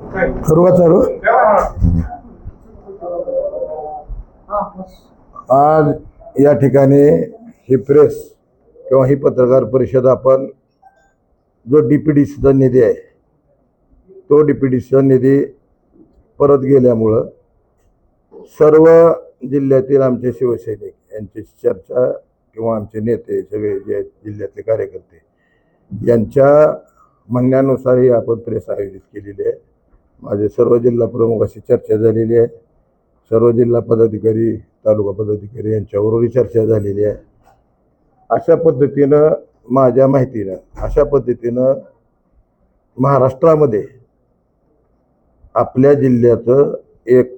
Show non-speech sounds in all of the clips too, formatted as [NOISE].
करू चालू आज या ठिकाणी ही प्रेस किंवा ही पत्रकार परिषद आपण जो डी पी डी सीचा निधी आहे तो डी पी डी सीचा निधी परत गेल्यामुळं सर्व जिल्ह्यातील आमचे शिवसैनिक यांची चर्चा किंवा आमचे नेते सगळे जे आहेत जिल्ह्यातले कार्यकर्ते यांच्या म्हणण्यानुसार ही आपण प्रेस आयोजित केलेली आहे. माझे सर्व जिल्हा प्रमुखाशी चर्चा झालेली आहे. सर्व जिल्हा पदाधिकारी तालुका पदाधिकारी यांच्याबरोबरही चर्चा झालेली आहे. अशा पद्धतीनं माझ्या माहितीनं अशा पद्धतीनं महाराष्ट्रामध्ये आपल्या जिल्ह्याचं एक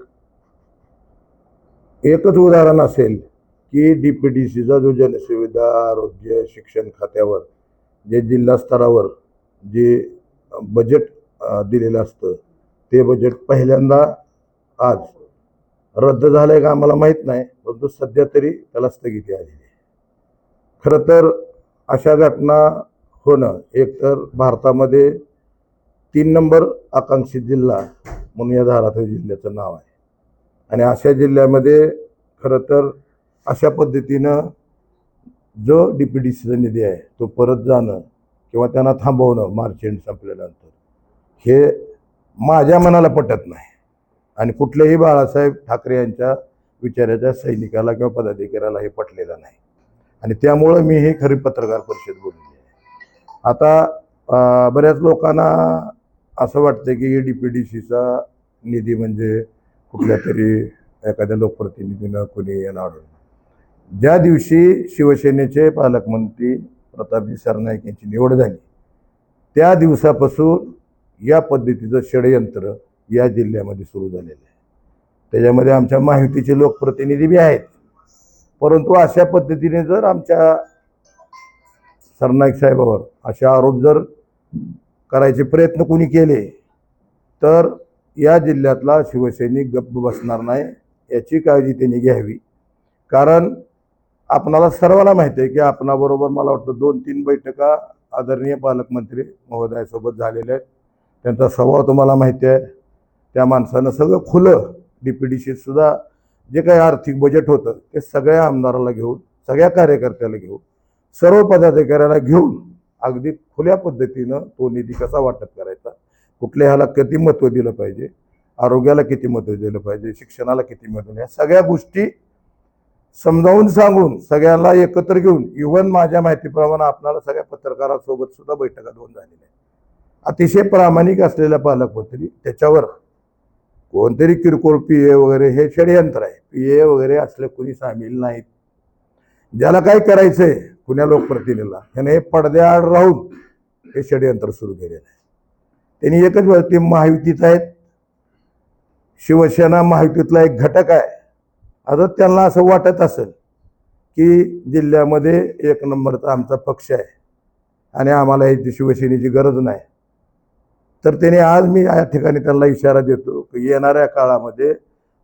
एकच उदाहरण असेल की डी पी डी सीचा जो जनसुविधा आरोग्य शिक्षण खात्यावर जे जिल्हा स्तरावर जे बजेट दिलेलं असतं ते बजेट पहिल्यांदा आज रद्द झालं आहे का आम्हाला माहीत नाही परंतु सध्या तरी त्याला स्थगिती आलेली आहे. खरं तर अशा घटना होणं एकतर भारतामध्ये तीन नंबर आकांक्षित जिल्हा म्हणून या धाराशिव जिल्ह्याचं नाव आहे. आणि अशा जिल्ह्यामध्ये खरं तर अशा पद्धतीनं जो डी पी डी सीचा निधी आहे तो परत जाणं किंवा त्यांना थांबवणं मार्च एंड संपल्यानंतर हे माझ्या मनाला पटत नाही. आणि कुठल्याही बाळासाहेब ठाकरे यांच्या विचाराच्या सैनिकाला किंवा पदाधिकाऱ्याला हे पटलेलं नाही. आणि त्यामुळं मी हे खरी पत्रकार परिषद बोलली आहे. आता बऱ्याच लोकांना असं वाटतं की डी पी डी सीचा निधी म्हणजे कुठल्या तरी एखाद्या लोकप्रतिनिधीनं कोणी येणार ज्या दिवशी शिवसेनेचे पालकमंत्री प्रतापजी सरनाईक यांची निवड झाली त्या दिवसापासून या पद्धतीचं षडयंत्र या जिल्ह्यामध्ये सुरू झालेलं आहे. त्याच्यामध्ये आमच्या माहितीचे लोकप्रतिनिधी बी आहेत. परंतु अशा पद्धतीने जर आमच्या सरनाईक साहेबावर असे आरोप जर करायचे प्रयत्न कोणी केले तर या जिल्ह्यातला शिवसैनिक गप्प बसणार नाही याची काळजी त्यांनी घ्यावी. कारण आपणाला सर्वांना माहिती आहे की आपणाबरोबर मला वाटतं दोन तीन बैठका आदरणीय पालकमंत्री महोदयासोबत झालेल्या आहेत. त्यांचा स्वभाव तुम्हाला माहिती आहे. त्या माणसानं सगळं खुलं. डी पी डी सुद्धा जे काही आर्थिक बजेट होतं ते सगळ्या आमदाराला घेऊन सगळ्या कार्यकर्त्याला घेऊन सर्व पदाधिकाऱ्याला घेऊन अगदी खुल्या पद्धतीनं तो निधी कसा वाटप करायचा? कुठल्या ह्याला किती महत्त्व दिलं पाहिजे? आरोग्याला किती महत्त्व दिलं पाहिजे? शिक्षणाला किती महत्त्व ह्या सगळ्या गोष्टी समजावून सांगून सगळ्यांना एकत्र घेऊन इव्हन माझ्या माहितीप्रमाणे आपणाला सगळ्या पत्रकारासोबत सुद्धा बैठका दोन झालेल्या आहेत. अतिशय प्रामाणिक असलेल्या पालकमंत्री त्याच्यावर कोणतरी किरकोळ पी ए वगैरे हे षडयंत्र आहे. पी ए वगैरे असले कुणी सामील नाहीत. ज्याला काय करायचं आहे कुण्या लोकप्रतिनिधीला ह्याने हे पडद्याआड राहून हे षडयंत्र सुरू केलेलं आहे. त्यांनी एकच वेळ ते आहेत. शिवसेना महायुतीतला एक घटक आहे. आता त्यांना असं वाटत असेल की जिल्ह्यामध्ये एक नंबरचा आमचा पक्ष आहे. आणि आम्हाला याची शिवसेनेची गरज नाही. तर त्याने आज मी या ठिकाणी त्यांना इशारा देतो की येणाऱ्या काळामध्ये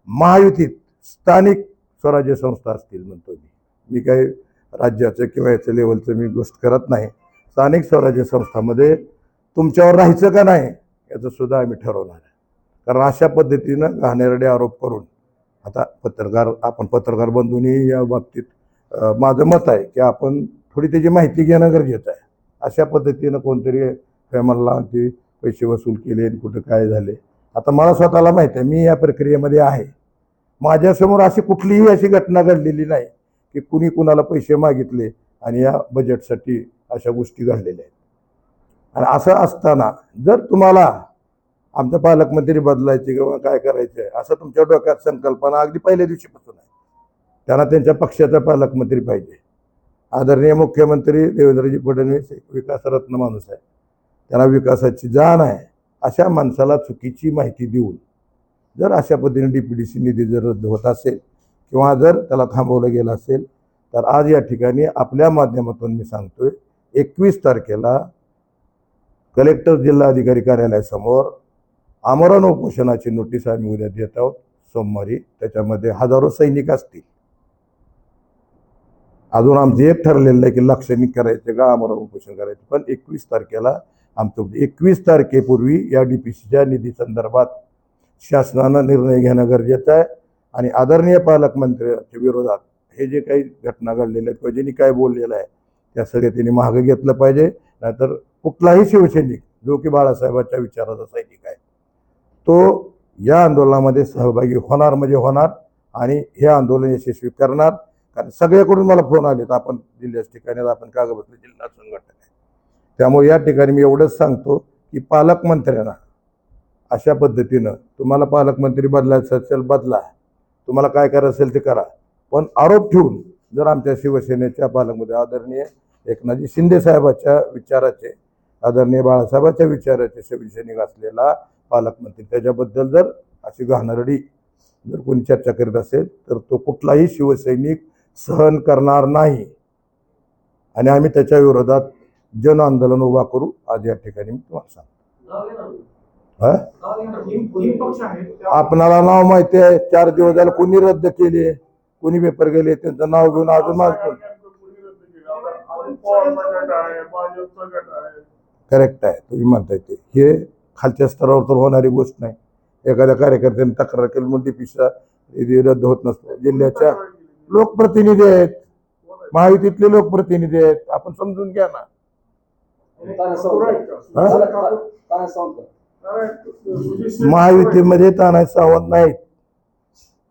महायुतीत स्थानिक स्वराज्य संस्था असतील म्हणतो मी. मी काही राज्याचं किंवा याच्या लेवलचं मी गोष्ट करत नाही. स्थानिक स्वराज्य संस्थामध्ये तुमच्यावर राहायचं का नाही याचं सुद्धा आम्ही ठरवणार आहे. कारण अशा पद्धतीनं घाणेरडे आरोप करून आता पत्रकार आपण पत्रकार बंधूंनी या बाबतीत माझं मत आहे की आपण थोडी त्याची माहिती घेणं गरजेचं आहे. अशा पद्धतीनं कोणतरी फॅमलला ते पैसे वसूल केले आणि कुठं काय झाले. आता मला स्वतःला माहिती आहे मी या प्रक्रियेमध्ये आहे. माझ्यासमोर अशी कुठलीही अशी घटना घडलेली नाही की कुणी कुणाला पैसे मागितले आणि या बजेटसाठी अशा गोष्टी घडलेल्या आहेत. आणि असं असताना जर तुम्हाला आमचं पालकमंत्री बदलायचे किंवा काय करायचं आहे असं तुमच्या डोक्यात संकल्पना अगदी पहिल्या दिवशीपासून आहे. त्यांना त्यांच्या पक्षाचा पालकमंत्री पाहिजे. आदरणीय मुख्यमंत्री देवेंद्रजी फडणवीस एक विकासरत्न माणूस आहे. त्यांना विकासाची जाण आहे अशा माणसाला चुकीची माहिती देऊन जर अशा पद्धतीने डी पी डी सी निधी जर रद्द होत असेल किंवा जर त्याला थांबवलं गेलं असेल तर आज या ठिकाणी आपल्या माध्यमातून मी सांगतोय एकवीस तारखेला कलेक्टर जिल्हाधिकारी कार्यालयासमोर आमरण उपोषणाची नोटीस आम्ही उद्या देत आहोत सोमवारी. त्याच्यामध्ये हजारो सैनिक असतील. अजून आमचं एक ठरलेलं आहे की लाक्षणिक करायचं का आमरण उपोषण करायचं पण एकवीस तारखेला आमचं म्हणजे एकवीस तारखेपूर्वी या डी पी सीच्या निधी संदर्भात शासनानं निर्णय घेणं गरजेचं आहे. आणि आदरणीय पालकमंत्र्यांच्या विरोधात हे जे काही घटना घडलेल्या आहेत किंवा ज्यांनी काय बोललेलं आहे त्या सगळ्या त्यांनी मागं घेतलं पाहिजे. नाहीतर कुठलाही शिवसैनिक जो की बाळासाहेबांच्या विचाराचा सैनिक आहे तो या आंदोलनामध्ये सहभागी होणार म्हणजे होणार आणि हे आंदोलन यशस्वी करणार. कारण सगळ्याकडून मला फोन आले तर आपण जिल्ह्याच्या ठिकाणी आपण कागदपत्र जिल्हा संघटना आहे. त्यामुळे या ठिकाणी मी एवढंच सांगतो की पालकमंत्र्यांना अशा पद्धतीनं तुम्हाला पालकमंत्री बदलायचं असेल बदला. तुम्हाला काय करायचं असेल ते करा. पण आरोप ठेवून जर आमच्या शिवसेनेच्या पालकमध्ये आदरणीय एकनाथजी शिंदेसाहेबाच्या विचाराचे आदरणीय बाळासाहेबाच्या विचाराचे शिवसैनिक असलेला पालकमंत्री. त्याच्याबद्दल जर अशी घाणरडी जर कोणी चर्चा करीत असेल तर तो कुठलाही शिवसैनिक सहन करणार नाही. आणि आम्ही त्याच्या विरोधात जन आंदोलन उभा करू. आज या ठिकाणी मी तुम्हाला सांगतो. आपणाला नाव माहिती आहे. चार दिवस झाले कोणी रद्द केले कोणी पेपर गेले त्यांचं नाव घेऊन अजून करेक्ट आहे. तुम्ही म्हणताय ते. हे खालच्या स्तरावर तर होणारी गोष्ट नाही. एखाद्या कार्यकर्त्याने तक्रार केली म्हणून टीपीचा रद्द होत नसतो. जिल्ह्याच्या लोकप्रतिनिधी आहेत. महायुतीतले लोकप्रतिनिधी आहेत. आपण समजून घ्या ना. महायुतीमध्ये तानाजी सावंत. नाहीत.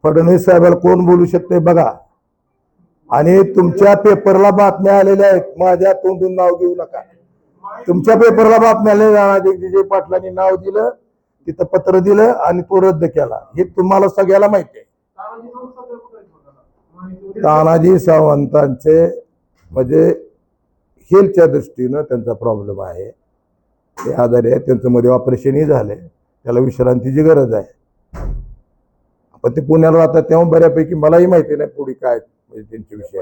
फडणवीस साहेबाला कोण बोलू शकते बघा. आणि तुमच्या पेपरला बातम्या आलेल्या आहेत. माझ्या तोंडून नाव घेऊ नका. तुमच्या पेपरला बातम्या आलेल्या जगदीजय पाटलांनी नाव दिलं तिथं पत्र दिलं आणि तो रद्द केला. हे तुम्हाला सगळ्याला माहिती आहे. तानाजी सावंतांचे म्हणजे हेल्थच्या दृष्टीनं त्यांचा प्रॉब्लेम आहे. ते आजारी आहे त्यांचं मध्ये ऑपरेशनही झालंय. त्याला विश्रांतीची गरज आहे. पण ते पुण्याला राहतात तेव्हा बऱ्यापैकी मलाही माहिती नाही पुढे काय म्हणजे त्यांचे विषय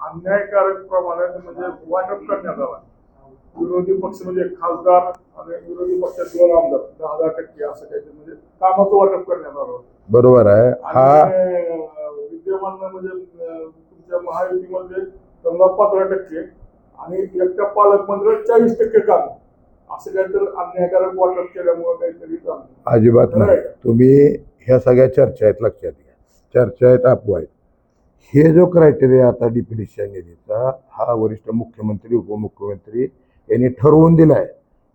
अन्यायकारक प्रमाणात म्हणजे वाटप करण्यात आला. विरोधी पक्ष म्हणजे खासदार आणि विरोधी पक्षात दोन आमदार दहा दहा टक्के असं काहीतरी म्हणजे कामाचं वाटप करण्यात आलं. बरोबर आहे. हा विद्यमान म्हणजे तुमच्या महायुतीमध्ये समजा पंधरा टक्के आणि एकट्या पालकमंत्र्याला चाळीस टक्के काम. असं काहीतरी अन्यायकारक वाटप केल्यामुळे काहीतरी झालं. अजिबात नाही. तुम्ही ह्या सगळ्या चर्चा आहेत लक्षात घ्या. चर्चा आहेत अफवा आहेत. हे जो क्रायटेरिया आता डीपीडीसीच्या निधीचा हा वरिष्ठ मुख्यमंत्री उपमुख्यमंत्री यांनी ठरवून दिलाय.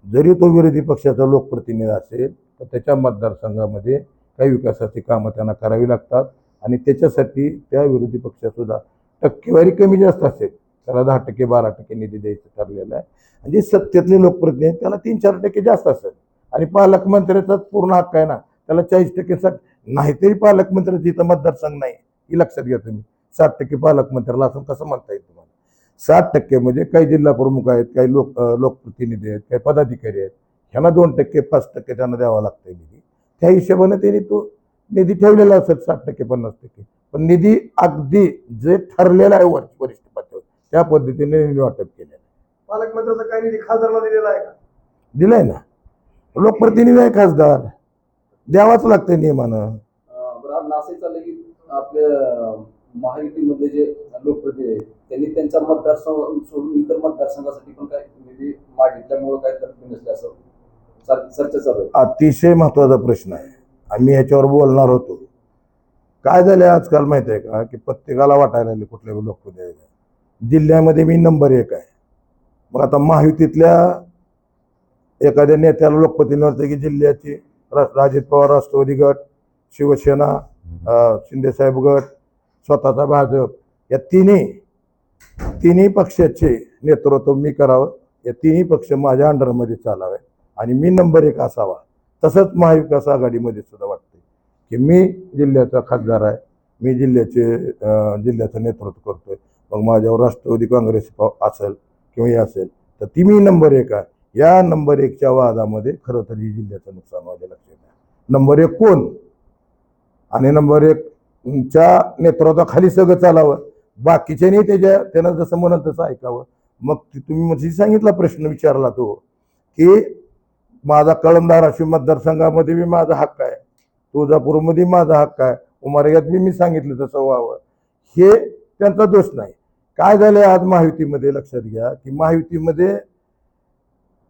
जरी तो विरोधी पक्षाचा लोकप्रतिनिधी असेल तर त्याच्या मतदारसंघामध्ये काही विकासाची कामं त्यांना करावी लागतात आणि त्याच्यासाठी त्या विरोधी पक्षासुद्धा टक्केवारी कमी जास्त असेल. त्याला दहा टक्के बारा टक्के निधी द्यायचं ठरलेलं आहे. आणि जे सत्तेतले लोकप्रतिनिधी आहेत, त्याला तीन चार टक्के जास्त असेल. आणि पालकमंत्र्याचाच पूर्ण हक्क आहे ना त्याला चाळीस टक्के साठ नाहीतरी पालकमंत्र्याचं इथं मतदारसंघ नाही. ही लक्षात घ्या तुम्ही. साठ टक्के पालकमंत्र्याला असं कसं म्हणता येईल तुम्हाला? साठ टक्के म्हणजे काही जिल्हा प्रमुख आहेत काही लोक लोकप्रतिनिधी आहेत काही पदाधिकारी आहेत. ह्यांना दोन टक्के पाच टक्के त्यांना द्यावा लागतं निधी. त्या हिशोबाने त्यांनी तो निधी ठेवलेला असेल साठ टक्के पन्नास टक्के. पण निधी अगदी जे ठरलेलं आहे वर वरिष्ठ पातळीवर त्या पद्धतीने निधी वाटप केलेलं आहे. पालकमंत्र्याचा काही निधी खासदारला दिलेला आहे का? दिलंय ना. लोकप्रतिनिधी आहे खासदार. द्यावाच लागतं नियमानं. अं, बरं आज असंही चाललंय की आपल्या अं, महायुतीमधले जे लोकप्रतिनिधी आहेत त्यांनी त्यांचा मतदारसंघ सोडून इतर मतदारसंघासाठी पण काय निधी मागितल्यामुळं काय तरतूद नसले असं चर- चर्चा चालू आहे. अतिशय महत्त्वाचा प्रश्न आहे. आम्ही ह्याच्यावर बोलणार होतो. काय झालं आजकाल माहिती आहे का? की प्रत्येकाला वाटायला लागले कुठल्या लोकप्रतिनिधी जिल्ह्यामध्ये मी नंबर एक आहे. मग आता महायुतीतल्या एखाद्या नेत्याला लोकप्रतिनिधी वाटतं की जिल्ह्याची रा- पवार राष्ट्रवादी गट शिवसेना शिंदेसाहेब गट स्वतःचा भाजप या तिन्ही तिन्ही पक्षाचे नेतृत्व मी करावं. या तिन्ही पक्ष माझ्या अंडरमध्ये चालावे. आणि मी नंबर एक असावा. तसंच महाविकास आघाडीमध्ये सुद्धा वाटतं. की मी जिल्ह्याचा खासदार आहे मी जिल्ह्याचे जिल्ह्याचं नेतृत्व करतो आहे मग माझ्यावर राष्ट्रवादी काँग्रेस असेल किंवा हे असेल तर ती मी नंबर एक आहे. या नंबर एकच्या वादामध्ये खरं तर ही जिल्ह्याचं नुकसान व्हायला लक्षात आहे नंबर एक कोण? आणि नंबर एक च्या नेतृत्वाखाली सगळं चालावं. बाकीच्यानी त्याच्या त्यानं जसं म्हणत तसं ऐकावं. मग तुम्ही म्हणजे सांगितला प्रश्न विचारला तो की माझा कळम धाराशिव मतदारसंघामध्ये बी माझा हक्क आहे. तुळजापूरमध्ये माझा हक्क आहे. उमरग्यात मी सांगितलं तसं व्हावं. हे त्यांचा दोष नाही. काय झालंय आज महायुतीमध्ये? लक्षात घ्या की महायुतीमध्ये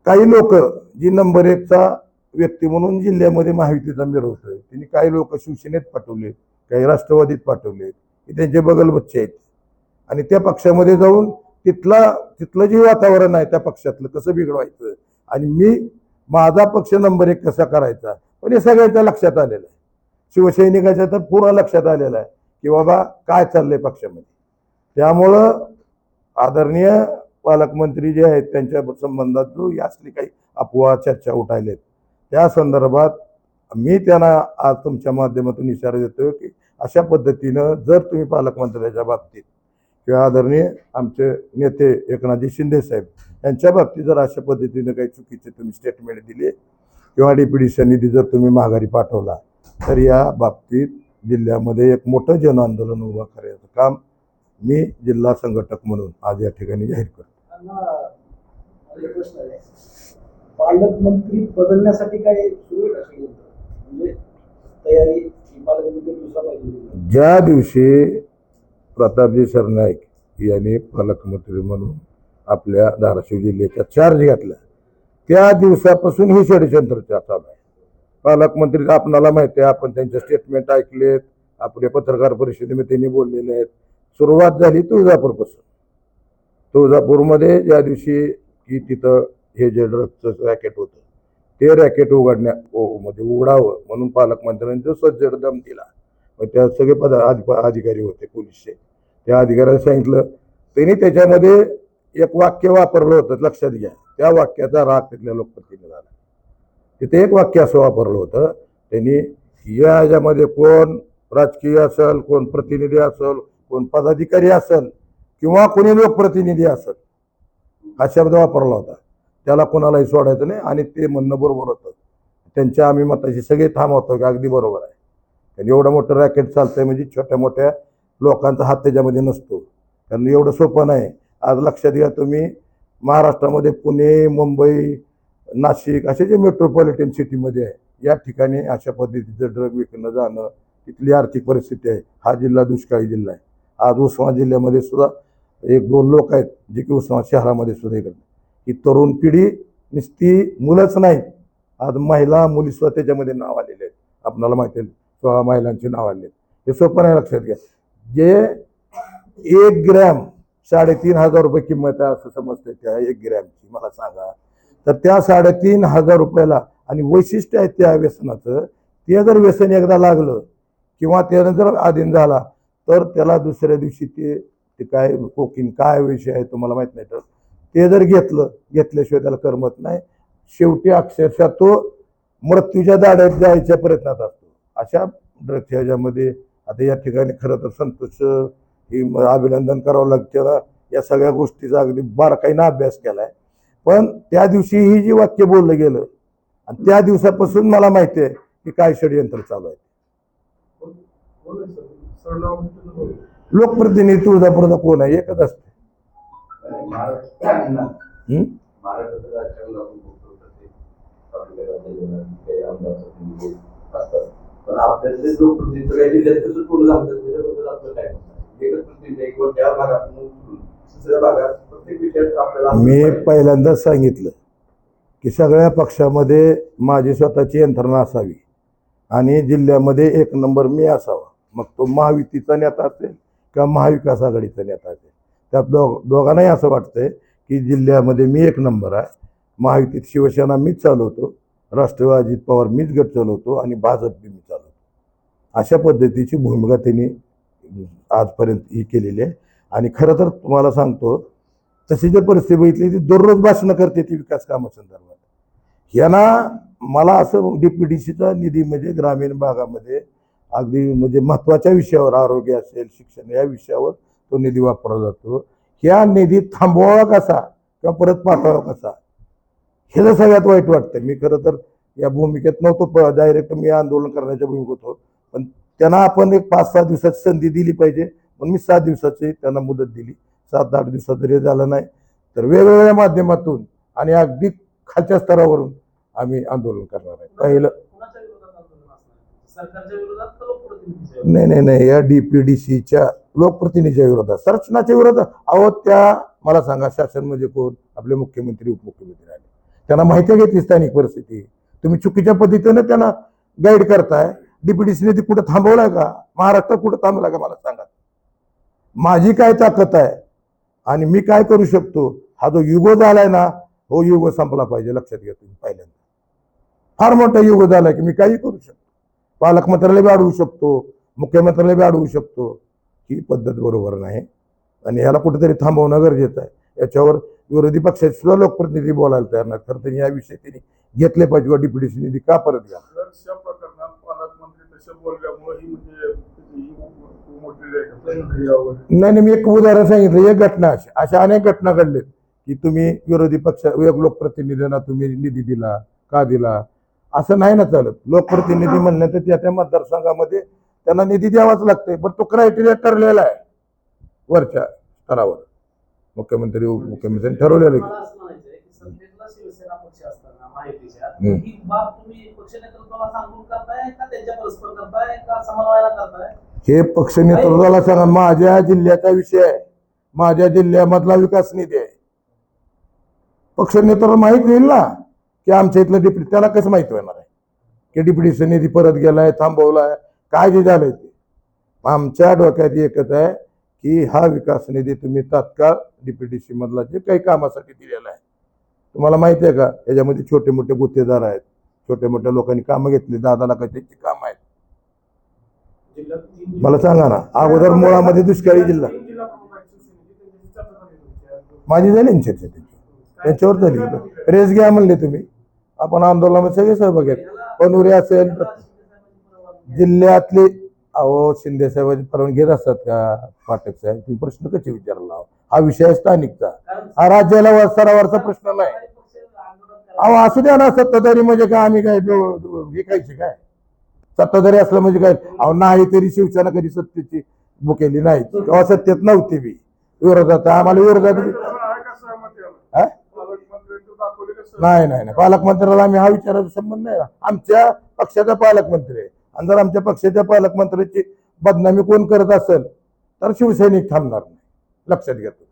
काही लोक जी नंबर एकचा व्यक्ती म्हणून जिल्ह्यामध्ये महायुतीचा मिरवतोय. त्यांनी काही लोक शिवसेनेत पाठवले काही राष्ट्रवादीत पाठवले हे त्यांचे बगल बच्चे आहेत. आणि त्या पक्षामध्ये जाऊन तिथला तिथलं जे वातावरण आहे त्या पक्षातलं कसं बिघडवायचं? आणि मी माझा पक्ष नंबर एक कसा करायचा? पण हे सगळ्यांच्या लक्षात आलेलं आहे. शिवसैनिकाच्या तर पूर्ण लक्षात आलेलं आहे की बाबा काय चाललंय पक्षामध्ये. त्यामुळं आदरणीय पालकमंत्री जे आहेत त्यांच्या संबंधात जो असली काही अफवा चर्चा उठायलेत त्या संदर्भात मी त्यांना आज तुमच्या माध्यमातून इशारा देतोय की अशा पद्धतीनं जर तुम्ही पालकमंत्र्याच्या बाबतीत किंवा आदरणीय आमचे नेते एकनाथजी शिंदे साहेब यांच्या बाबतीत जर अशा पद्धतीनं काही चुकीचे तुम्ही स्टेटमेंट दिले किंवा डीपीडीसी निधी जर तुम्ही माघारी पाठवला तर या बाबतीत जिल्ह्यामध्ये एक मोठं जन आंदोलन उभं करायचं काम मी जिल्हा संघटक म्हणून आज या ठिकाणी जाहीर करतो पालकमंत्री बदलण्यासाठी काय? म्हणजे तयारी ज्या दिवशी प्रतापजी सरनाईक यांनी पालकमंत्री म्हणून आपल्या धाराशिव जिल्ह्याचा चार्ज घेतला त्या दिवसापासून ही षडयंत्र चालू आहे. पालकमंत्री आपणाला माहिती आहे आपण त्यांचे स्टेटमेंट ऐकलेत आपले पत्रकार परिषदेमध्ये त्यांनी बोललेले आहेत. सुरुवात झाली तुळजापूरपासून. तुळजापूरमध्ये ज्या दिवशी की तिथं हे जे ड्रग्सचं रॅकेट होतं ते रॅकेट उघडण्या म्हणजे उघडावं म्हणून पालकमंत्र्यांनी जो सज्जड दम दिला मग त्या सगळे पद अधि- अधिकारी होते पोलीसचे. या अधिकाऱ्याने सांगितलं. त्यांनी त्याच्यामध्ये एक वाक्य वापरलं होतं लक्षात घ्या. त्या वाक्याचा राग तिथल्या लोकप्रतिनिधी झाला तिथे एक वाक्य असं वापरलं होतं. त्यांनी या याच्यामध्ये कोण राजकीय असेल कोण प्रतिनिधी असेल कोण पदाधिकारी असेल किंवा कोणी लोकप्रतिनिधी असेल हा शब्द वापरला होता. त्याला कोणालाही सोडायचं नाही आणि ते म्हणणं बरोबर होतं. त्यांच्या आम्ही मताशी सगळे थांबवतो की अगदी बरोबर आहे. कारण एवढं मोठं रॅकेट चालतंय म्हणजे छोट्या मोठ्या लोकांचा हात त्याच्यामध्ये नसतो. कारण एवढं सोपं नाही. आज लक्षात घ्या तुम्ही महाराष्ट्रामध्ये पुणे मुंबई नाशिक असे जे मेट्रोपॉलिटन सिटीमध्ये आहे या ठिकाणी अशा पद्धतीचं ड्रग विकणं जाणं तिथली आर्थिक परिस्थिती आहे. हा जिल्हा दुष्काळी जिल्हा आहे. आज उस्मान जिल्ह्यामध्ये सुद्धा एक दोन लोक आहेत जे की उस्मान शहरामध्ये सुद्धा हे करतात. ही तरुण पिढी नुसती मुलंच नाही आज महिला मुली सुद्धा त्याच्यामध्ये नाव आलेले आहेत. आपणाला माहिती आहे सोळा महिलांची नाव आलेली आहेत. हे सोपं नाही लक्षात घ्या. जे एक ग्रॅम साडेतीन हजार रुपये किंमत आहे असं समजते त्या एक ग्रॅमची मला सांगा. तर त्या साडेतीन हजार रुपयाला आणि वैशिष्ट्य आहे त्या व्यसनाचं ते जर व्यसन एकदा लागलं किंवा त्यानं जर आधीन झाला तर त्याला दुसऱ्या दिवशी ते ते काय कोकिन काय विषय आहे तुम्हाला माहीत नाही तर ते जर घेतलं घेतल्याशिवाय त्याला करमत नाही. शेवटी अक्षरशः तो मृत्यूच्या दाड्यात जायच्या प्रयत्नात असतो. अशा ड्रग्सच्या ह्याच्यामध्ये आता या ठिकाणी खरं तर संतोष ही अभिनंदन करावं लागतं. या सगळ्या गोष्टीचा अगदी बारकाईनं अभ्यास केला आहे पण त्या दिवशी ही जी वाक्य बोललं गेलं आणि त्या दिवसापासून मला माहिती आहे की काय षडयंत्र चालू आहे. लोकप्रतिनिधी तुळजापूरचा कोण आहे? एकच असते. राज्यात काही जिल्ह्यात कसं पूर्ण झालं त्याच्याबद्दल आपलं काय? एकच प्रतिनिधी किंवा त्या भागातून दुसऱ्या भागात प्रत्येक विषयात आपल्याला मी पहिल्यांदाच सांगितलं की सगळ्या पक्षामध्ये माझी स्वतःची यंत्रणा असावी आणि जिल्ह्यामध्ये एक नंबर मी असावा. मग तो महायुतीचा नेता असेल किंवा महाविकास आघाडीचा नेता असेल. त्यात दोघ दोघांनाही असं वाटतंय की जिल्ह्यामध्ये मी एक नंबर आहे. महायुतीत शिवसेना मीच चालवतो. राष्ट्रवादी अजित पवार मीच गट चालवतो आणि भाजप बी मी चालवतो. अशा पद्धतीची भूमिका त्यांनी आजपर्यंत ही केलेली आहे. आणि खरं तर तुम्हाला सांगतो तशी जर परिस्थिती बघितली ती दररोज भाषणं करते ती विकास कामासंदर्भात यांना मला असं डी पी डी सीचा निधी म्हणजे ग्रामीण भागामध्ये अगदी म्हणजे महत्त्वाच्या विषयावर आरोग्य असेल शिक्षण या विषयावर तो निधी वापरला जातो. ह्या निधी थांबवावा कसा किंवा परत पाठवावा कसा? हे जर सगळ्यात वाईट वाटतं मी खरं तर या भूमिकेत नव्हतो डायरेक्ट मी आंदोलन करण्याच्या भूमिकेत होतो. पण त्यांना आपण एक पाच सहा दिवसाची संधी दिली पाहिजे. म्हणून मी सात दिवसाची त्यांना मुदत दिली. सात आठ दिवसात जरी झालं नाही. तर वेगवेगळ्या माध्यमातून आणि अगदी खालच्या स्तरावरून आम्ही आंदोलन करणार आहे. पहिलं? नाही नाही नाही. या डीपीडीसीच्या लोकप्रतिनिधीच्या विरोधात. संरचनाच्या विरोधात. अहो त्या मला सांगा शासन म्हणजे कोण? आपले मुख्यमंत्री उपमुख्यमंत्री त्यांना माहिती घेतली स्थानिक परिस्थिती. तुम्ही चुकीच्या पद्धतीनं त्यांना गाईड करताय. डीपीडीसीने ती कुठं थांबवलाय का? महाराष्ट्र कुठं थांबला का? मला सांगा. माझी काय ताकद आहे आणि मी काय करू शकतो? हा जो युगो झालाय ना हो युग संपला पाहिजे लक्षात घ्या तुम्ही पहिल्यांदा. फार मोठा युग झालाय की मी काही करू शकतो. पालकमंत्र्याला बी अडवू शकतो मुख्यमंत्र्याला बी अडवू शकतो. ही पद्धत बरोबर नाही. आणि याला कुठेतरी थांबवणं गरजेचं आहे. याच्यावर विरोधी पक्षाचे सुद्धा लोकप्रतिनिधी बोलायला तयार नाहीत. खरं तर याविषयी त्यांनी घेतले पाहिजे किंवा डिप्युटेशन निधी का परत घ्या? म्हणजे नाही नाही मी एक उदाहरण सांगितलं. एक घटना अशी. अशा अनेक घटना घडलेत की तुम्ही विरोधी पक्ष लोकप्रतिनिधींना तुम्ही निधी दिला का दिला? असं नाही ना चालत. लोकप्रतिनिधी म्हणलं तर त्या त्या मतदारसंघामध्ये त्यांना निधी द्यावाच लागतंय. पण तो क्रायटेरिया ठरलेला आहे वरच्या स्तरावर. मुख्यमंत्री उपमुख्यमंत्री ठरवलेलं. ही हे पक्ष नेतृत्वाला सांगा माझ्या जिल्ह्याचा विषय आहे. माझ्या जिल्ह्यामधला विकास निधी आहे. पक्ष नेतृत्व माहीत होईल ना की आमच्या इथलं डिप्युटी त्याला कसं माहिती होणार आहे? की डिप्युटीचा निधी परत गेलाय थांबवलाय काय जे झालंय ते. आमच्या डोक्यात एकच आहे की हा विकास निधी तुम्ही तात्काळ डीपीडीसी मधला जे काही कामासाठी दिलेला आहे. तुम्हाला माहिती आहे का? याच्यामध्ये छोटे मोठे गुत्तेदार आहेत. छोट्या मोठ्या लोकांनी कामं घेतली. दादा लाखाची त्यांची कामं आहेत. मला सांगा ना अगोदर मुळामध्ये दुष्काळी जिल्हा. माझी झाली ना चर्चा त्यांची? त्यांच्यावर झाली रेस घ्या म्हणले तुम्ही. आपण आंदोलनामध्ये सगळे सहभागी आहेत. पनुरे असेल जिल्ह्यातले अहो शिंदे साहेबांची परवानगी घेत असतात का? पाठक साहेब तुम्ही प्रश्न कसे विचारला? हा विषय स्थानिकचा. हा राज्याला वर- स्तरावरचा प्रश्न नाही. अहो असू द्या ना सत्ताधारी म्हणजे काय? आम्ही काय दो- विकायचे काय? सत्ताधारी असलं म्हणजे काय? अहो नाही तरी शिवसेना कधी सत्तेची मुकेली नाही. किंवा सत्तेत नव्हती बी. विरोधात आम्हाला विरोधात नाही नाही नाही. पालकमंत्र्याला आम्ही हा विचाराचा संबंध नाही. आमच्या पक्षाचा पालकमंत्री आहे. आणि जर आमच्या पक्षाच्या पालकमंत्र्याची बदनामी कोण करत असेल तर शिवसैनिक थांबणार नाही. लक्षात घ्या तुम्ही.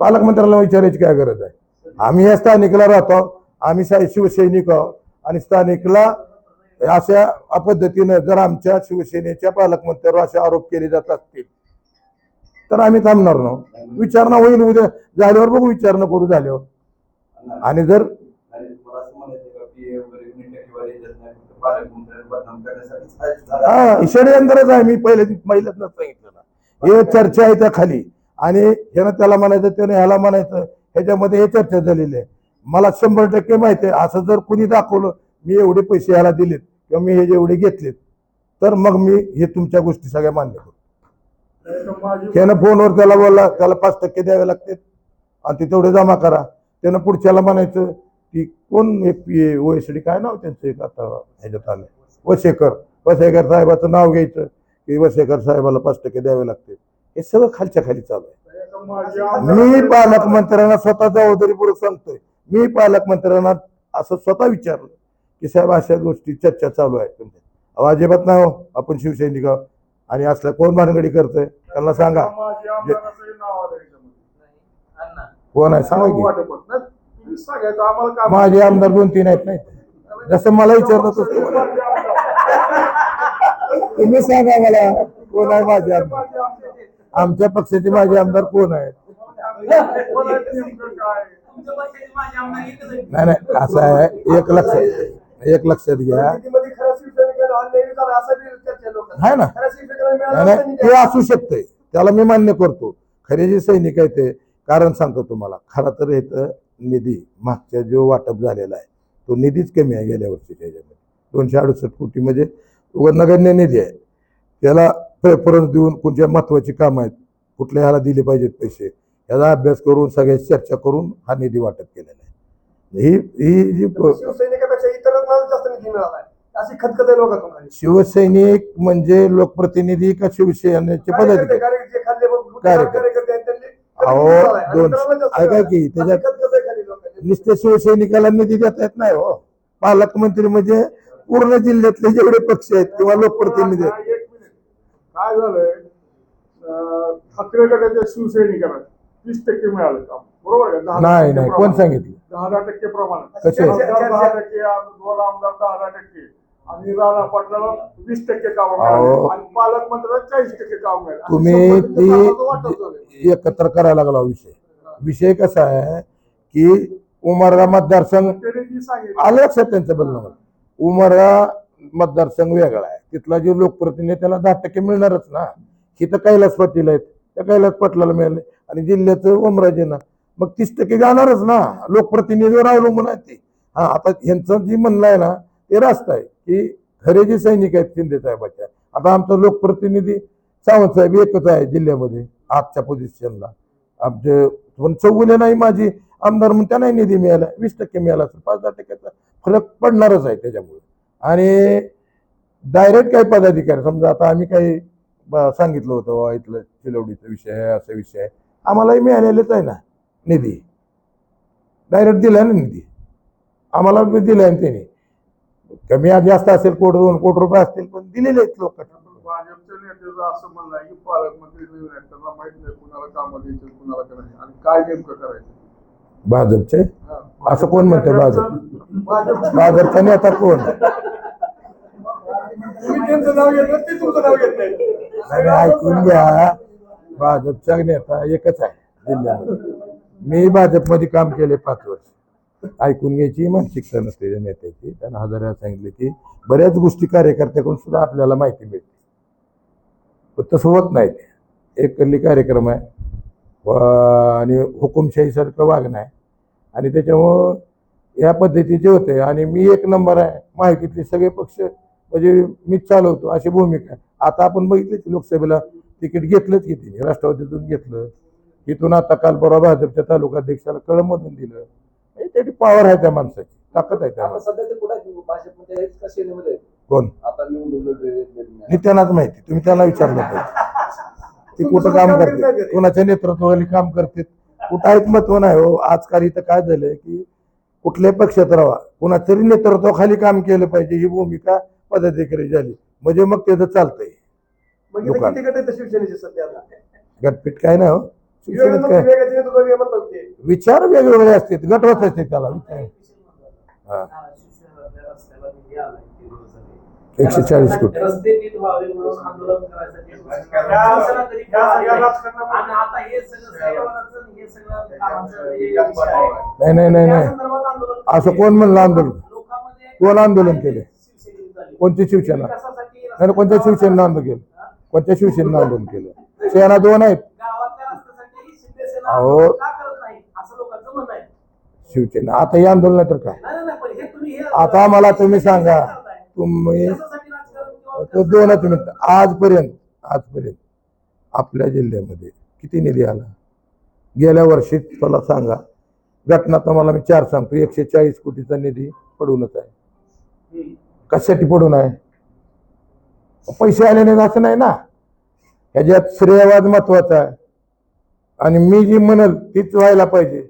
पालकमंत्र्याला विचारायची काय गरज आहे? आम्ही या स्थानिकला राहतो आम्ही शिवसैनिक आहोत आणि स्थानिकला अशा पद्धतीनं जर आमच्या शिवसेनेच्या पालकमंत्र्यावर असे आरोप केले जात असतील तर आम्ही थांबणार ना विचारणा होईल उद्या. झाल्यावर बघू विचारणा करू झाल्यावर. आणि जर बदनाम हा षडयंत्रच आहे. मी पहिले पहिल्याच सांगितलं ना. हे चर्चा आहे त्या खाली. आणि ह्यानं त्याला म्हणायचं त्यानं ह्याला म्हणायचं. ह्याच्यामध्ये हे चर्चा झालेली आहे. मला शंभर टक्के माहिती आहे. असं जर कुणी दाखवलं मी एवढे पैसे ह्याला दिलेत किंवा मी हे जेवढे घेतलेत तर मग मी हे तुमच्या गोष्टी सगळ्या मान्य करतो त्यानं फोनवर त्याला बोलला त्याला पाच टक्के द्यावे लागतात आणि ते तेवढे जमा करा. त्यानं पुढच्याला म्हणायचं की कोण ओएसडी काय नाव त्यांचं? एक आता ह्याच्यात आलं वसेकर. वसेकर साहेबाचं नाव घ्यायचं की वसेकर साहेबाला पाच टक्के द्यावे लागते हे सगळं खालच्या खाली चालू आहे. मी पालकमंत्र्यांना स्वतः जबाबदारीपूर्वक सांगतोय. मी पालकमंत्र्यांना असं स्वतः विचारलं की साहेब अशा गोष्टी चर्चा चालू आहे तुमच्या. अजिबात नाही हो. आपण शिवसैनिक आहोत आणि असल्या कोण भानगडी करतोय त्यांना सांगा. नाव कोण आहे? सांगा की. माझे आमदार दोन तीन आहेत नाही. जसं मला विचारलं तसं. तुम्ही सांगा मला कोण आहे माझे आमदार? आमच्या पक्षाचे माझे आमदार कोण आहेत? नाही नाही असं आहे. एक लक्षात एक लक्षात घ्या. मध्ये आहे ना? नाही, ते असू शकतंय. त्याला मी मान्य करतो. खरे जे सैनिक आहे ते कारण सांगतो तुम्हाला खरा तर इथं निधी मागच्या जो वाटप झालेला आहे तो निधीच कमी आहे गेल्या वर्षीच्या ह्याच्यामध्ये. दोनशे अडुसष्ट कोटी म्हणजे नगण्य निधी आहे. त्याला प्रेफरन्स देऊन कोणत्या महत्वाची कामं आहेत कुठल्या ह्याला दिले पाहिजेत पैसे याचा अभ्यास करून सगळ्याची चर्चा करून हा निधी वाटप केलेला आहे. ही ही जी शिवसैनिक म्हणजे लोकप्रतिनिधी का शिवसेनेचे पदाधिकारी? कार्यकर्ते अहो, ऐका की. त्याच्यात-. नुसते शिवसैनिकाला निधी देता येत नाही हो. पालकमंत्री म्हणजे पूर्ण जिल्ह्यातले जेवढे पक्ष आहेत किंवा लोकप्रतिनिधी आहेत. एक मिनिट काय झालंय? अं, ठाकरे गटाच्या शिवसैनिकांना तीस टक्के मिळालं काम. बरोबर नाही नाही. कोण. सांगितलं? दहा दहा टक्के प्रमाण. दहा टक्के दोन आमदार दहा दहा टक्के. आणि राणा पाटलाला वीस टक्के काम आणि पालकमंत्र्याला चाळीस टक्के काम मिळाले. तुम्ही. ती एकत्र करायला लागला विषय. विषय कसा आहे की उमरगा मतदारसंघ आलं लक्षात त्यांचं बोलणं? उमरा मतदारसंघ वेगळा आहे. तिथला जे लोकप्रतिनिधी त्याला दहा टक्के मिळणारच ना. इथं कैलास पाटील आहेत. त्या कैलास पाटलाला मिळाले. आणि जिल्ह्याचं ओमराजेंना. मग तीस टक्के जाणारच ना. लोकप्रतिनिधीवर अवलंबून आहे ते. हा आता ह्यांचं जी म्हणणं आहे ना ते रास्त आहे की खरे जे सैनिक आहेत शिंदे साहेबाच्या आता आमचा लोकप्रतिनिधी सावंत साहेब एकच आहे जिल्ह्यामध्ये आजच्या पोझिशनला आमचे पण चौगुले नाही माझी आमदार म्हणून त्यांनाही निधी मिळाला. वीस टक्के मिळाला असेल. पाच दहा टक्क्याचा फरक पडणारच आहे त्याच्यामुळे. आणि डायरेक्ट काही पदाधिकारी समजा आता आम्ही काही ब- सांगितलं होतं इथलं चिलवडीचा विषय आहे असा विषय आहे. आम्हालाही मिळालेलेच आहे ना निधी. डायरेक्ट दिला ना निधी. आम्हाला दिला आहे ना त्यांनी. कमी जास्त असेल कोट दोन कोटी रुपये असतील पण दिलेले आहेत लोक. भाजपच्या नेत्याचं असं म्हणणं आहे की पालकमंत्री नवीन आहेत त्यांना माहीत नाही कुणाला कामं द्यायचं कुणाला करायचं आणि काय नेमकं करायचं? भाजपचे. असं कोण म्हणते भाजप? भाजप भाजपचा नेता कोण? ऐकून घ्या. भाजपचा नेता एकच आहे जिल्ह्यामध्ये. मी भाजपमध्ये काम केले पाच वर्ष. ऐकून घ्यायची मानसिकता नसते त्या नेत्याची. त्यांना हजारा सांगितले की बऱ्याच गोष्टी कार्यकर्त्याकडून सुद्धा आपल्याला माहिती मिळते. पण तसं होत नाही. ते एक कल्ली कार्यक्रम आहे. आणि हुकुमशाहीसारखं वागणं आहे. आणि त्याच्यामुळं या पद्धतीचे होते आणि मी एक नंबर आहे माहितीतले सगळे पक्ष म्हणजे मीच चालवतो अशी भूमिका आता आपण बघितलं की लोकसभेला तिकीट घेतलंच की तिने राष्ट्रवादीतून घेतलं. इथून आता काल परवा भाजपच्या तालुकाध्यक्षाला कळमधून दिलं. म्हणजे त्याची पॉवर आहे त्या माणसाची ताकद आहे त्या सध्या? कोण? आता निवडून हे त्यांनाच माहिती तुम्ही त्याला विचारलं पाहिजे. [LAUGHS] ती कुठं काम करते? कोणाच्या नेतृत्वाखाली काम करते? कुठं आहेत महत्त्व नाही हो? आजकाल इथं काय झालंय की कुठल्याही पक्षात राहा कुणाच्या तरी नेतृत्वाखाली काम केलं पाहिजे ही भूमिका पदाधिकारी झाली. म्हणजे मग त्याचं चालतंय. दुकान. किती गट आहेत शिवसेनेचे सध्या आता? गटपीट काय नाही हो? शिक्षणात काय. विचार वेगवेगळे असतात. गटवत असते त्याला विचार. हा. एकशे चाळीस कोटी. रस्ते नीट व्हावे म्हणून आंदोलन हे हे हे. नाही नाही नाही नाही. असं कोण म्हणलं आंदोलन? कोण आंदोलन केले? कोणती शिवसेना? नाही नाही, कोणत्या शिवसेनेनं आंदोलन केलं? कोणत्या शिवसेनेनं आंदोलन केलं? सेना दोन आहेत. गावातल्या रस्त्यासाठी शिंदे सेना अहो. का करत नाही? असं लोकांचं म्हणणं आहे. शिवसेना आता हे आंदोलन तर काय? नाही नाही, नाही पण हे तुम्ही हे आता मला तुम्ही सांगा. तुम्ही तो दोनच मिनिट आजपर्यंत आजपर्यंत आपल्या जिल्ह्यामध्ये किती निधी आला? गेल्या वर्षी मला सांगा घटना तर मला मी चार सांगतो एकशे चाळीस कोटीचा निधी पडूनच आहे. कशासाठी पडून आहे? पैसे आले नाहीत असं नाही ना? ह्याच्यात श्रेयवाद महत्त्वाचा आहे. आणि मी जी म्हणल तीच व्हायला पाहिजे.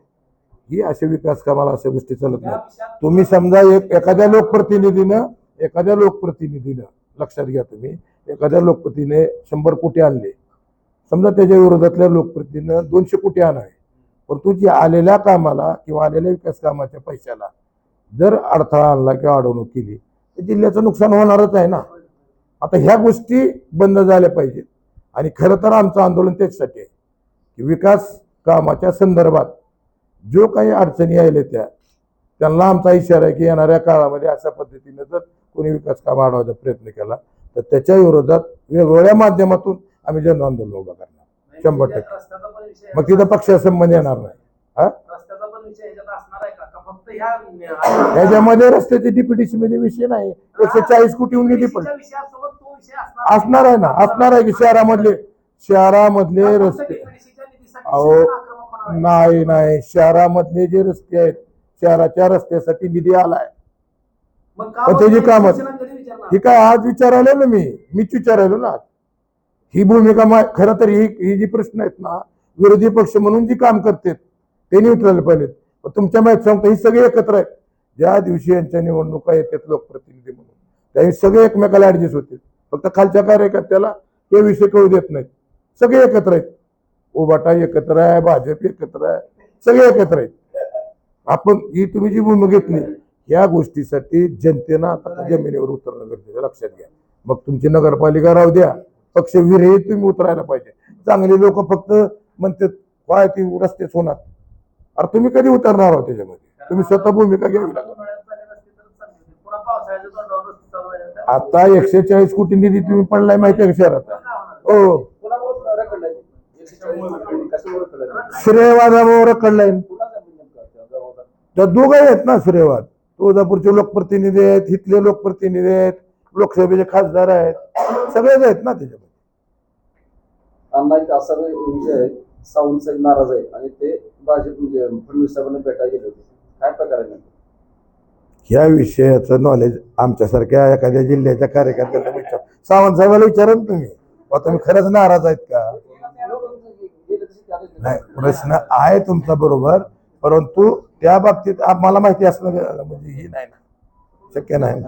ही असे विकास कामाला अशा गोष्टी चालत नाही. तुम्ही समजा एक एखाद्या लोकप्रतिनिधीनं एखाद्या लोकप्रतिनिधीनं लक्षात घ्या तुम्ही एखाद्या लोकप्रतीने शंभर कोटी आणले. समजा त्याच्या विरोधातल्या लोकप्रतिनिधीनं दोनशे कोटी आणावे. परंतु जी आलेल्या कामाला किंवा आलेल्या विकास कामाच्या पैशाला जर अडथळा आणला किंवा अडवणूक केली तर जिल्ह्याचं नुकसान होणारच आहे ना? आता ह्या गोष्टी बंद झाल्या पाहिजेत. आणि खरं तर आमचं आंदोलन त्याचसाठी आहे की विकास कामाच्या संदर्भात जो काही अडचणी आल्या त्या त्यांना आमचा इशारा आहे की येणाऱ्या काळामध्ये अशा पद्धतीने जर कोणी विकास काम अडवायचा प्रयत्न केला तर त्याच्या विरोधात वेगवेगळ्या माध्यमातून आम्ही जन आंदोलन उभं करणार. शंभर टक्के. पण. मग तिथं पक्षासंबंध येणार नाही. हा? रस्त्याचा पण विषय ह्याच्यात असणार आहे का? का फक्त ह्या याच्यामध्ये रस्त्याचे डीपीडीसी मध्ये विषय नाही. एकशे चाळीस कोटी पण. विषयासोबत तो विषय असणार आहे ना? असणार आहे की शहरामधले शहरामधले रस्ते. अहो. नाही नाही. शहरामधले जे रस्ते आहेत शहराच्या रस्त्यासाठी निधी आलाय. पण त्याची कामं-? ही काय आज विचारायला ना मी. मीच विचारायलो ना ही भूमिका मा खरं तर ही ही जी प्रश्न आहेत ना विरोधी पक्ष म्हणून जी काम करतात त्यांनी विचारले पाहिजेत तुमच्या माहिती सांगतो ही सगळी एकत्र आहेत. ज्या दिवशी यांच्या निवडणुका येतात लोकप्रतिनिधी म्हणून त्यावेळी सगळे एकमेकाला ऍडजस्ट होते फक्त खालच्या कार्यकर्त्याला हे विषय कळू देत नाहीत. सगळे एकत्र आहेत. उबाटा एकत्र आहे भाजप एकत्र आहे सगळे एकत्र आहेत. आपण ही तुम्ही जी भूमिका घेतली या गोष्टीसाठी जनतेनं आता जमिनीवर उतरणं गरजेचं लक्षात घ्या. मग तुमची नगरपालिका राहू द्या. पक्ष विरहित तुम्ही उतरायला पाहिजे. चांगले लोक फक्त म्हणतात काय ती रस्तेच होणार. अरे तुम्ही कधी उतरणार आहोत त्याच्यामध्ये? तुम्ही स्वतः भूमिका घ्यावी लागेल. आता एकशे चाळीस कोटी निधी तुम्ही पडलाय माहिती आहे का शहरात? हो. कोणामुळे रखडलाय. त्या तर दोघं आहेत ना श्रेयवाद? तुळजापूरचे लोकप्रतिनिधी आहेत इथले लोकप्रतिनिधी आहेत लोकसभेचे खासदार आहेत सगळेच आहेत ना त्याच्यामध्ये. अण्णा एक असा विषय आहे सावंत साहेब नाराज आहेत आणि ते भाजप म्हणजे फडणवीस साहेबांना भेटायला गेले होते. काय प्रकार आहे? ह्या विषयाचं नॉलेज आमच्यासारख्या एखाद्या जिल्ह्याच्या कार्यकर्त्याला विचार. सावंत साहेबाला विचारा ना तुम्ही. तुम्ही खरंच नाराज आहेत का? नाही प्रश्न आहे तुमचा बरोबर. परंतु त्या बाबतीत आम्हाला माहिती असणं म्हणजे ही नाही ना. शक्य नाही.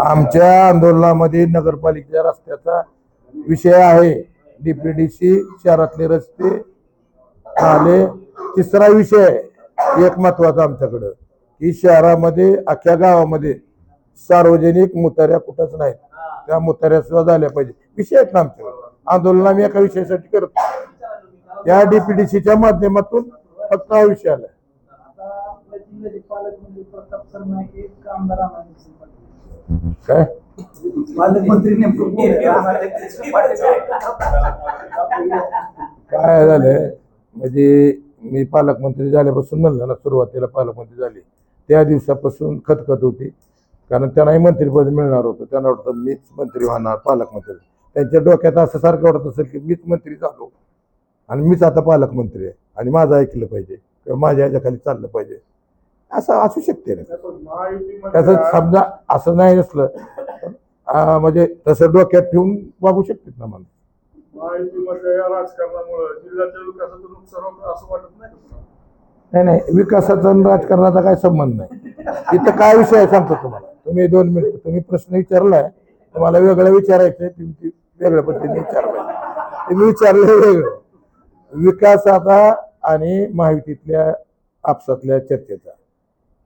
आमच्या आंदोलनामध्ये नगरपालिकेच्या रस्त्याचा विषय आहे. डीपीडीसी शहरातले रस्ते आले. तिसरा विषय एक महत्त्वाचा आमच्याकडं की शहरामध्ये अख्ख्या गावामध्ये सार्वजनिक मुताऱ्या कुठंच नाहीत. त्या मुताऱ्या सुद्धा झाल्या पाहिजे. विषय आहेत ना आमच्याकडे. आंदोलन आम्ही एका विषयासाठी करतो. त्या डीपीडीसीच्या माध्यमातून फक्त हा विषय आला. काय? पालकमंत्री? काय झालंय? म्हणजे मी पालकमंत्री झाल्यापासून म्हणलं ना सुरुवातीला पालकमंत्री झाले. त्या दिवसापासून खतखत होती. कारण त्यांनाही मंत्रिपद मिळणार होतं. त्यांना वाटतं मीच मंत्री होणार पालकमंत्री. त्यांच्या डोक्यात असं सारखं वाटत असेल की मीच मंत्री झालो. आणि मीच आता पालकमंत्री आहे. आणि माझं ऐकलं पाहिजे. किंवा माझ्या ह्याच्याखाली चाललं पाहिजे. असं असू शकते ना. त्याचं समजा असं नाही असलं आ, म्हणजे तसं डोक्यात ठेवून वागू शकतात ना वाटत नाही? नाही विकासाचा राजकारणाचा काय संबंध नाही. इथं काय विषय आहे सांगतो तुम्हाला. तुम्ही दोन मिनिट तुम्ही प्रश्न विचारलाय. तुम्हाला वेगळं विचारायचं तुम्ही ते वेगळ्या पद्धतीने विचारलाय तुम्ही विचारलं वेगळं. विकासाचा आणि महायुतीतल्या आपसातल्या चर्चेचा.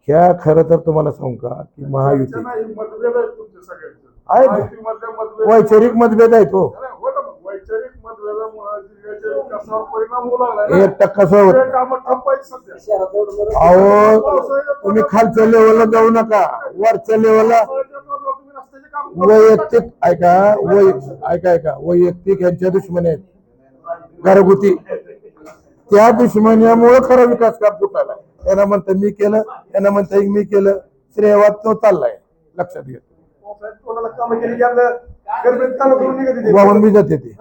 ह्या खरं तर तुम्हाला सांगू का की महायुती हे आहेत आहेत. वैचारिक मतभेद आहे तो नाही, हो लागला एक टक्का आहेत अहो तुम्ही खालच्या लेवलला जाऊ नका. वरच्या लेवलला तुम्ही रस्त्याचे काम करू वैयक्तिक. ऐका वै ऐका ऐका वैयक्तिक यांच्या दुश्मनी आहेत. घरगुती. त्या दुश्मनीमुळे खरा विकास काम फुटायला यांना म्हणतं मी केलं. यांना म्हणतं मी केलं. श्रेयवाद तो चाललाय. लक्षात येते. वाहून बी जाते ते.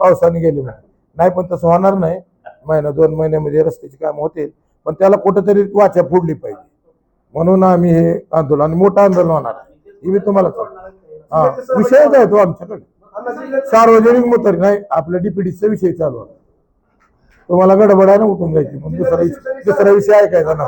पावसाने गेले नाही पण तसं होणार नाही. महिना दोन महिन्यामध्ये रस्त्याची कामं होतील. पण त्याला कुठंतरी वाचा फोडली पाहिजे. म्हणून आम्ही हे आंदोलन मोठं आंदोलन होणार आहे. हे मी तुम्हाला सांगतो. हा विषयच आहे तो आमच्याकडे. सार्वजनिक मुतर नाही आपल्या डीपीडीचा विषय चालू आहे. तुम्हाला गडबड आहे ना उठून जायची पण दुसरा विषय दुसरा विषय ऐकायचा ना.